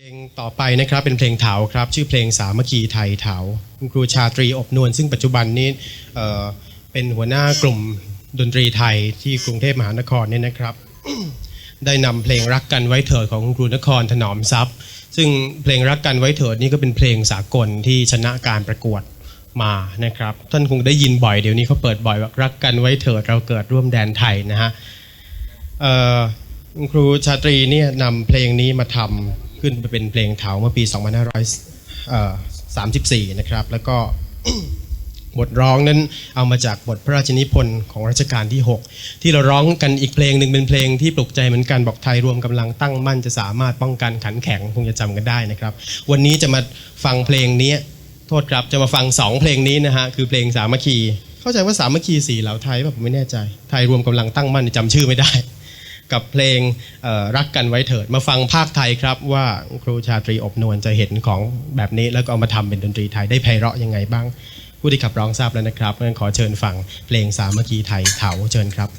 เพลงต่อไปนะครับเป็นเพลงเถาครับ ชื่อเพลงสามัคคีไทยเถาคุณครูชาตรีอบนวลซึ่งปัจจุบันนี้เอ่อเป็นหัวหน้ากลุ่มดนตรีไทยที่กรุงเทพมหานครเนี่ยนะครับ ได้นำเพลงรักกันไว้เถิดของคุณครูนครถนอมทรัพย์ ซึ่งเพลงรักกันไว้เถิดนี่ก็เป็นเพลงสากลที่ชนะการประกวดมานะครับ ท่านคงได้ยินบ่อยเดี๋ยวนี้เขาเปิดบ่อยว่ารักกันไว้เถิดเราเกิดร่วมแดนไทยนะฮะเอ่อคุณครูชาตรีเนี่ยนำเพลงนี้มาทำ ขึ้นไปเป็นเพลงเถาเมื่อปี 2534 นะครับ แล้วก็บทร้องนั้นเอามาจากบทพระราชนิพนธ์ของรัชกาลที่ 6 ที่เราร้องกันอีกเพลงหนึ่งเป็นเพลงที่ปลุกใจเหมือนกันบอกไทยรวมกำลังตั้งมั่นจะสามารถป้องกันขันแข็งคงจะจำกันได้นะครับ วันนี้จะมาฟังเพลงนี้โทษครับจะมาฟังสองเพลงนี้นะฮะคือเพลงสามัคคี เข้าใจว่าสามัคคีสี่เหล่าไทยป่ะผมไม่แน่ใจ ไทยรวมกำลังตั้งมั่นจำชื่อไม่ได้ กับเพลงรักกันไว้เถิด มาฟังภาคไทยครับ ว่าครูชาตรีอบนวลจะเห็นของแบบนี้แล้วก็เอามาทำเป็นดนตรีไทยได้ไพเราะยังไงบ้าง ผู้ที่ขับร้องทราบแล้วนะครับงั้นขอเชิญฟังเพลงสามัคคีไทยเถาเชิญครับ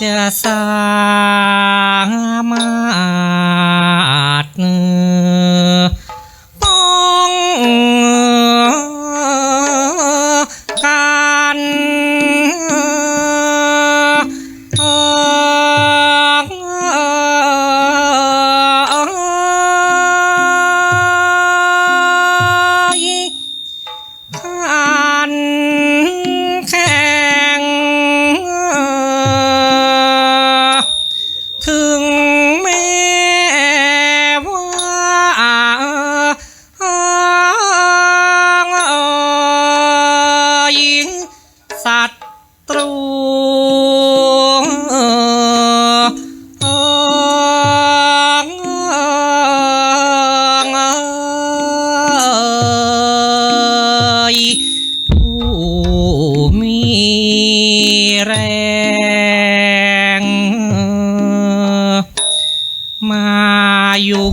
จะสามาร ศัตรูผู้มีแรง มาอยู่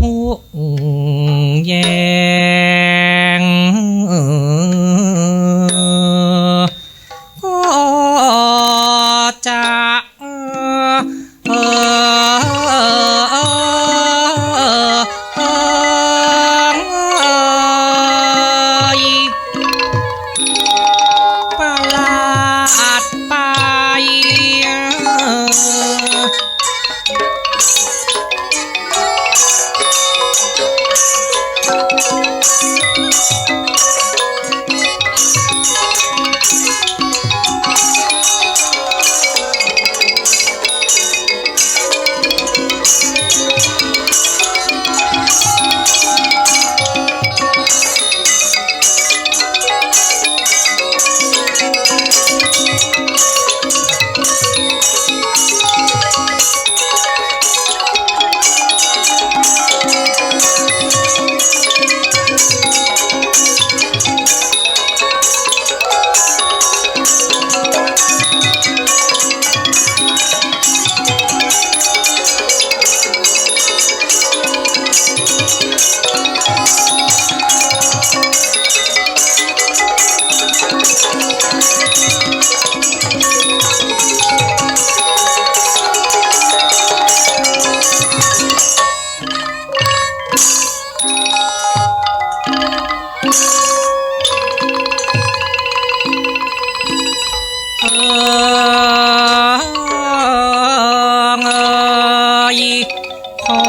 ขอ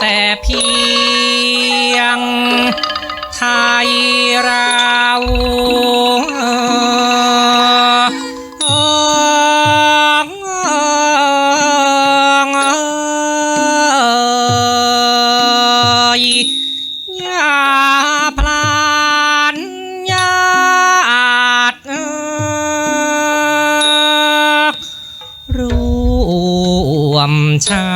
แต่เพียงไทยเราร่วมชา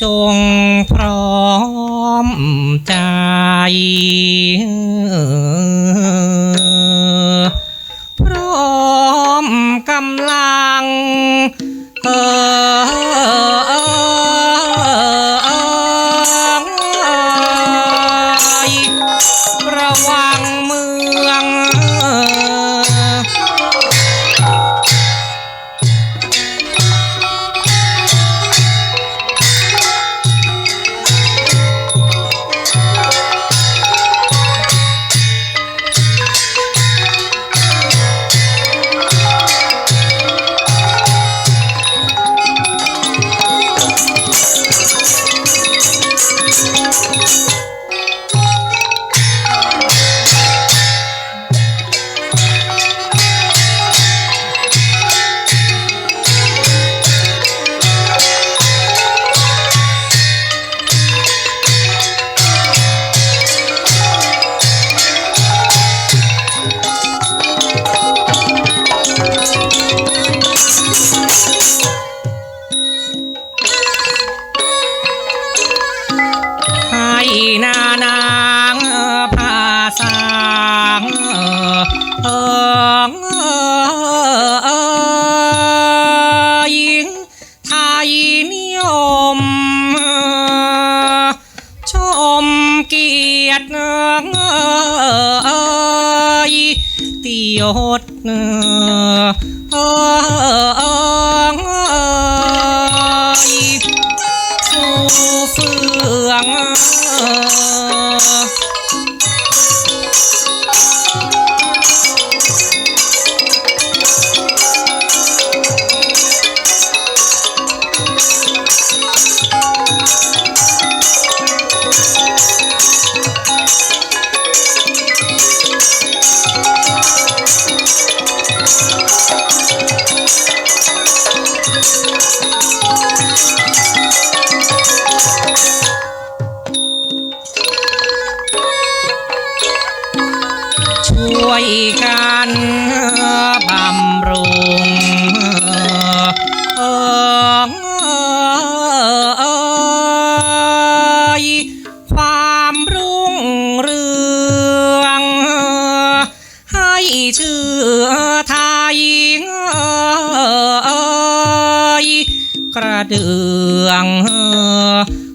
จง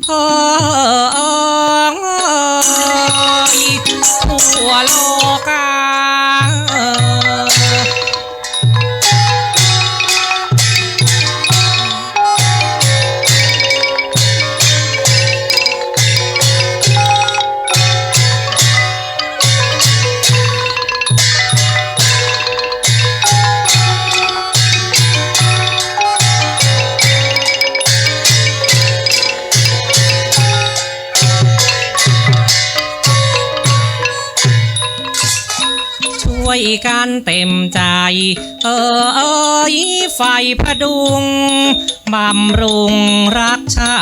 อ้อยหัวลอย เต็มใจ เออเอ้ยไฟพระดุงบำรุงรักชา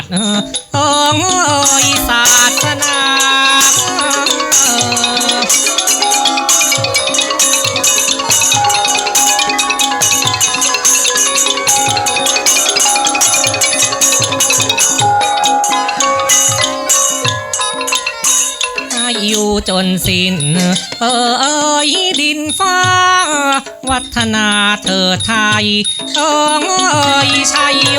ติ เออเอ้ยศาสนา อยู่จนสิ้น เออเอยดินฟ้า วัฒนาเธอไทย เออเอยชัยโย